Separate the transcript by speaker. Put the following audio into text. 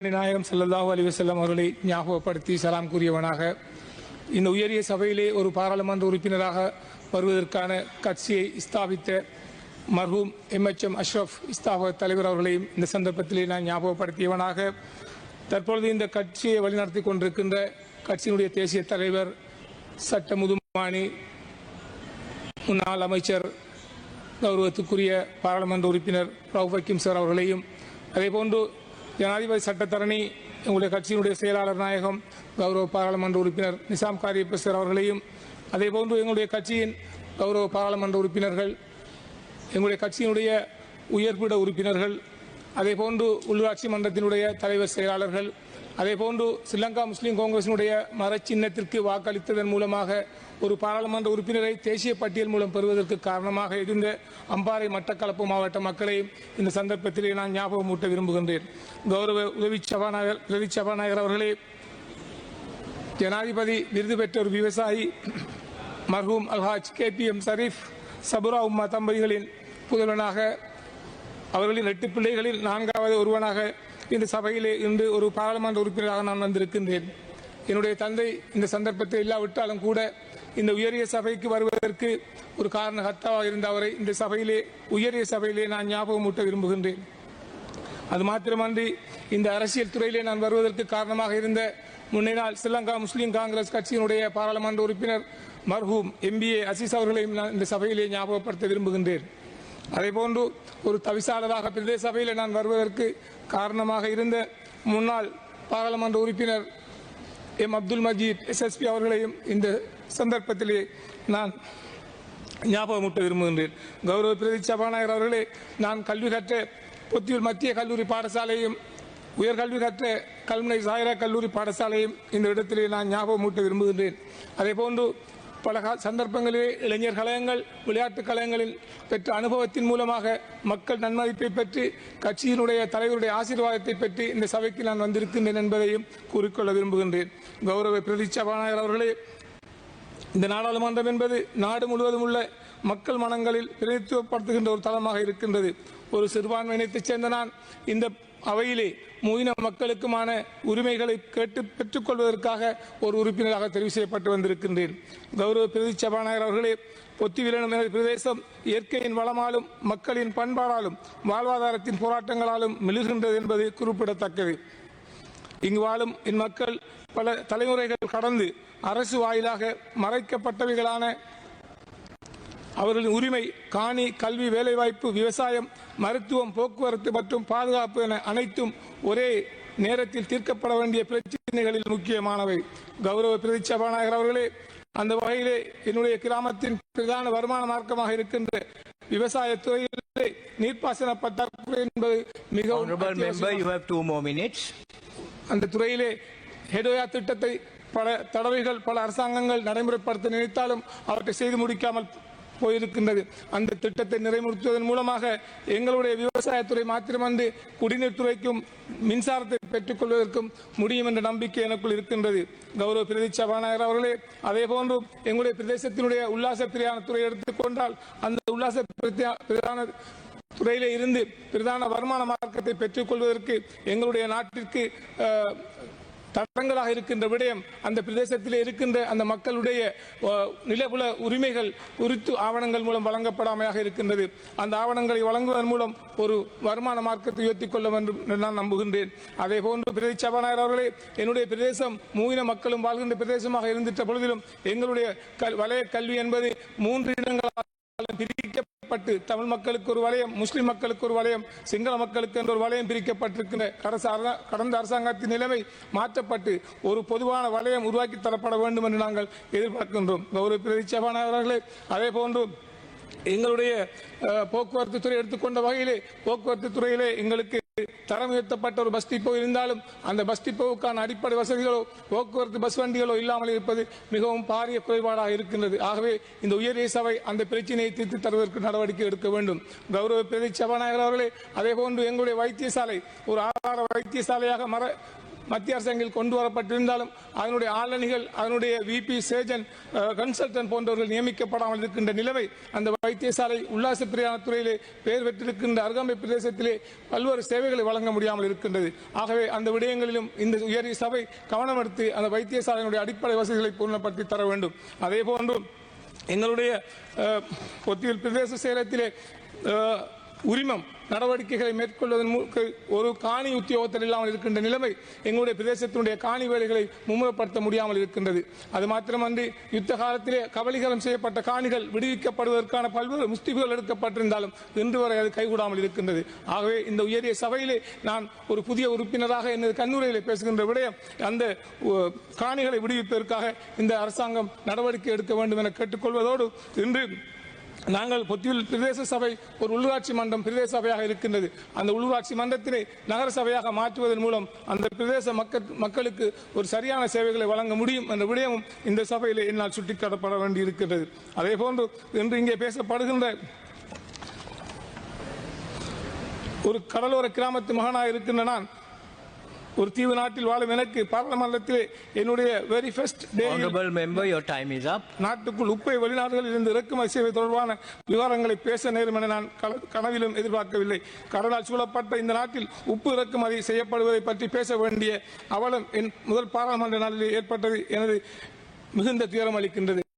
Speaker 1: நாயகம் ஸல்லல்லாஹு அலைஹி வஸல்லம் அவர்களை ஞாபகப்படுத்தி சலாம் கூறியவனாக இந்த உயரிய சபையிலே ஒரு பாராளுமன்ற உறுப்பினராக வருவதற்கான கட்சியை ஸ்தாபித்த மர்ஹூம் எம்எச்எம் அஷ்ரஃப் இஸ்தாப தலைவர் அவர்களையும் இந்த சந்தர்ப்பத்திலே நான் ஞாபகப்படுத்தியவனாக தற்பொழுது இந்த கட்சியை வழிநடத்தி கொண்டிருக்கின்ற கட்சியினுடைய தேசிய தலைவர் சட்ட முதுமானி முன்னாள் அமைச்சர் கௌரவத்துக்குரிய பாராளுமன்ற உறுப்பினர் ரவுஃப் சார் அவர்களையும் அதேபோன்று ஜனாதிபதி சட்டத்தரணி எங்களுடைய கட்சியினுடைய செயலாளர் நாயகம் கௌரவ பாராளுமன்ற உறுப்பினர் நிசாம் காரியப்ப சார் அவர்களையும் அதேபோன்று எங்களுடைய கட்சியின் கௌரவ பாராளுமன்ற உறுப்பினர்கள் எங்களுடைய கட்சியினுடைய உயர்பிட உறுப்பினர்கள் அதேபோன்று உள்ளூராட்சி மன்றத்தினுடைய தலைவர் செயலாளர்கள் அதேபோன்று ஸ்ரீலங்கா முஸ்லீம் காங்கிரசினுடைய மரச்சின்னத்திற்கு வாக்களித்ததன் மூலமாக ஒரு பாராளுமன்ற உறுப்பினரை தேசிய பட்டியல் மூலம் பெறுவதற்கு காரணமாக இருந்த அம்பாறை மட்டக்களப்பு மாவட்ட மக்களையும் இந்த சந்தர்ப்பத்திலே நான் ஞாபகமூட்ட விரும்புகின்றேன். கௌரவ உதவி சபாநாயகர் உதவி சபாநாயகர் அவர்களே ஜனாதிபதி விருது பெற்ற ஒரு விவசாயி மர்ஹூம் Alhaj K P M Sharif Sabura Umma தம்பதிகளின் புதல்வனாக அவர்களின் எட்டு பிள்ளைகளில் நான்காவது ஒருவனாக இந்த சபையிலே இன்று ஒரு பாராளுமன்ற உறுப்பினராக நான் வந்திருக்கின்றேன். என்னுடைய தந்தை இந்த சந்தர்ப்பத்தை இல்லாவிட்டாலும் கூட இந்த உயரிய சபைக்கு வருவதற்கு ஒரு காரண கர்த்தாவாக இருந்த அவரை இந்த சபையிலே உயரிய சபையிலே நான் ஞாபகம் ஊட்ட விரும்புகின்றேன். அது மாத்திரமன்றி இந்த அரசியல் துறையிலே நான் வருவதற்கு காரணமாக இருந்த முன்னினால் ஸ்ரீலங்கா முஸ்லீம் காங்கிரஸ் கட்சியினுடைய பாராளுமன்ற உறுப்பினர் மர்ஹூம் எம்பிஏ அசீஸ் அவர்களையும் நான் இந்த சபையிலே ஞாபகப்படுத்த விரும்புகின்றேன். அதேபோன்று ஒரு தவிசாளராக பிரதேச சபையில் நான் வருவதற்கு காரணமாக இருந்த முன்னாள் பாராளுமன்ற உறுப்பினர் எம் அப்துல் மஜீத் எஸ்எஸ்பி அவர்களையும் இந்த சந்தர்ப்பத்திலே நான் ஞாபகமூட்ட விரும்புகின்றேன். கௌரவ பிரதி சபாநாயகர் அவர்களே நான் கல்வி கற்ற பொத்தியூர் மத்திய கல்லூரி பாடசாலையும் உயர்கல்வி கற்ற கல்முனை சாயரா கல்லூரி பாடசாலையும் இந்த இடத்திலே நான் ஞாபகமூட்ட விரும்புகின்றேன். அதேபோன்று பல சந்தர்ப்பங்களிலே இளைஞர் கழகங்கள் விளையாட்டுக் கழகங்களில் பெற்ற அனுபவத்தின் மூலமாக மக்கள் நன்மதிப்பை பெற்று கட்சியினுடைய தலைவருடைய ஆசீர்வாதத்தை பெற்று இந்த சபைக்கு நான் வந்திருக்கின்றேன் என்பதையும் கூறிக்கொள்ள விரும்புகின்றேன். கௌரவ பிரதி சபாநாயகர் அவர்களே இந்த நாடாளுமன்றம் என்பது நாடு முழுவதும் உள்ள மக்கள் மனங்களில் பிரதித்துவப்படுத்துகின்ற ஒரு தளமாக இருக்கின்றது. ஒரு சிறுபான்மையினத்தைச் சேர்ந்த நான் இந்த அவையிலே மூயின மக்களுக்குமான உரிமைகளை கேட்டு பெற்றுக்கொள்வதற்காக ஒரு உறுப்பினராக தெரிவு செய்யப்பட்டு வந்திருக்கின்றேன். கௌரவ பிரதி சபாநாயகர் அவர்களே பொத்திவிலனும் எனது பிரதேசம் இயற்கையின் வளமாலும் மக்களின் பண்பாடாலும் வாழ்வாதாரத்தின் போராட்டங்களாலும் மெழுகின்றது என்பது குறிப்பிடத்தக்கது. இங்கு வாழும் என் மக்கள் பல தலைமுறைகள் கடந்து அரசு வாயிலாக மறைக்கப்பட்டவைகளான அவர்களின் உரிமை காணி கல்வி வேலைவாய்ப்பு விவசாயம் மருத்துவம் போக்குவரத்து மற்றும் பாதுகாப்பு என அனைத்தும் ஒரே நேரத்தில் தீர்க்கப்பட வேண்டிய பிரச்சனைகளில் முக்கியமானவை கௌரவ பிரதி சபாநாயகர் அவர்களே அந்த வகையிலே என்னுடைய கிராமத்தின் பிரதான வருமான மார்க்கமாக இருக்கின்ற விவசாயத் துறையிலே நீர்ப்பாசன பற்றாக்குறை என்பது மிகவும். அந்த துறையிலே ஹெடோயா திட்டத்தை பல தடவைகள் பல அரசாங்கங்கள் நடைமுறைப்படுத்த நினைத்தாலும் அவற்றை செய்து முடிக்காமல் போயிருக்கின்றது. அந்த திட்டத்தை நிறைமுறுத்துவதன் மூலமாக எங்களுடைய விவசாயத்துறை மாத்திரமன்று குடிநீர் துறைக்கும் மின்சாரத்தை பெற்றுக்கொள்வதற்கும் முடியும் என்ற நம்பிக்கை எனக்குள் இருக்கின்றது. கௌரவ பிரதி சபாநாயகர் அவர்களே அதே போன்று எங்களுடைய பிரதேசத்தினுடைய உல்லாச பிரயாண துறை எடுத்துக்கொண்டால் அந்த உல்லாச பிரதான துறையிலே இருந்து பிரதான வருமான மார்க்கத்தை பெற்றுக்கொள்வதற்கு எங்களுடைய நாட்டிற்கு தடங்களாக இருக்கின்ற விடயம் அந்த பிரதேசத்தில் இருக்கின்ற அந்த மக்களுடைய நிலபுல உரிமைகள் குறித்து ஆவணங்கள் மூலம் வழங்கப்படாமையாக இருக்கின்றது. அந்த ஆவணங்களை வழங்குவதன் மூலம் ஒரு வருமான மார்க்கத்தை உயர்த்திக் கொள்ள வேண்டும் என்று நான் நம்புகின்றேன். அதே போன்று பிரதி சபாநாயகர் அவர்களே என்னுடைய பிரதேசம் மூவின மக்களும் வாழ்கின்ற பிரதேசமாக இருந்திட்ட பொழுதிலும் எங்களுடைய கல்- வலய கல்வி என்பது மூன்று இடங்களால் பிரிக்கப்பட்டு தமிழ் மக்களுக்கு ஒரு வலயம் முஸ்லிம் மக்களுக்கு ஒரு வலயம் சிங்கள மக்களுக்கு என்ற ஒரு வலயம் பிரிக்கப்பட்டிருக்கின்ற கடந்த அரசாங்கத்தின் நிலைமை மாற்றப்பட்டு ஒரு பொதுவான வலயம் உருவாக்கி தரப்பட வேண்டும் என்று நாங்கள் எதிர்பார்க்கின்றோம். கௌரவ பிரதி சபாநாயகர் அவர்களே அதே போன்று எங்களுடைய போக்குவரத்து துறை எடுத்துக்கொண்ட வகையிலே போக்குவரத்து துறையிலே எங்களுக்கு தரம் உயர்த்தப்பட்ட ஒரு பஸ் டிப்போ இருந்தாலும் அந்த பஸ் டிப்போவுக்கான அடிப்படை வசதிகளோ போக்குவரத்து பஸ் வண்டிகளோ இல்லாமல் இருப்பது மிகவும் பாரிய குறைபாடாக இருக்கின்றது. ஆகவே இந்த உயரிய சபை அந்த பிரச்சனையை தீர்த்து தருவதற்கு நடவடிக்கை எடுக்க வேண்டும். கௌரவ பிரதி சபாநாயகர் அவர்களே அதே போன்று எங்களுடைய வைத்தியசாலை ஒரு ஆதார வைத்தியசாலையாக மர மத்திய அரசாங்கில் கொண்டு வரப்பட்டிருந்தாலும் அதனுடைய ஆளணிகள் அதனுடைய விபி சேஜன் கன்சல்டன்ட் போன்றவர்கள் நியமிக்கப்படாமல் இருக்கின்ற நிலைமை அந்த வைத்தியசாலை உல்லாச பிரியான துறையிலே பெயர் பெற்றிருக்கின்ற அருகாமை பிரதேசத்திலே பல்வேறு சேவைகளை வழங்க முடியாமல் இருக்கின்றது. ஆகவே அந்த விடயங்களிலும் இந்த உயரிய சபை கவனம் எடுத்து அந்த வைத்தியசாலையினுடைய அடிப்படை வசதிகளை பூர்ணப்படுத்தி தர வேண்டும். அதே போன்று எங்களுடைய பொத்தியில் பிரதேச சேலத்திலே உரிமம் நடவடிக்கைகளை மேற்கொள்வதன் ஒரு காணி உத்தியோகத்தில் இல்லாமல் இருக்கின்ற நிலைமை எங்களுடைய பிரதேசத்தினுடைய காணி வேலைகளை மும்முரப்படுத்த முடியாமல் இருக்கின்றது. அது மாத்திரமன்றி யுத்த காலத்திலே கபலீகரம் செய்யப்பட்ட காணிகள் விடுவிக்கப்படுவதற்கான பல்வேறு முஸ்திபுகள் எடுக்கப்பட்டிருந்தாலும் இன்று வரை அது கைகூடாமல் இருக்கின்றது. ஆகவே இந்த உயரிய சபையிலே நான் ஒரு புதிய உறுப்பினராக எனது கண்ணுரையிலே பேசுகின்ற விடயம் அந்த காணிகளை விடுவிப்பதற்காக இந்த அரசாங்கம் நடவடிக்கை எடுக்க வேண்டும் என கேட்டுக்கொள்வதோடு இன்று நாங்கள் பொத்தியில் பிரதேச சபை ஒரு உள்ளூராட்சி மன்றம் பிரதேச சபையாக இருக்கின்றது. அந்த உள்ளூராட்சி மன்றத்தினை நகர சபையாக மாற்றுவதன் மூலம் அந்த பிரதேச மக்கள் மக்களுக்கு ஒரு சரியான சேவைகளை வழங்க முடியும் என்ற விடயமும் இந்த சபையில் என்னால் சுட்டிக்காட்டப்பட வேண்டி இருக்கின்றது அதே போன்று இன்று இங்கே பேசப்படுகின்ற ஒரு கடலோர கிராமத்து மகனாக இருக்கின்ற நான் ஒரு தீவு நாட்டில் வாழும் எனக்கு பாராளுமன்றத்திலே என்னுடைய very first day
Speaker 2: member, your time is up.
Speaker 1: நாட்டுக்குள் உப்பை வெளிநாடுகளில் இருந்து இறக்குமதி செய்வது தொடர்பான விவரங்களை பேச நேரும் என நான் கனவிலும் எதிர்பார்க்கவில்லை கடலால் சூழப்பட்ட இந்த நாட்டில் உப்பு இறக்குமதி செய்யப்படுவதை பற்றி பேச வேண்டிய அவலம் என் முதல் பாராளுமன்ற நாளில் ஏற்பட்டது எனது மிகுந்த துயரம் அளிக்கின்றது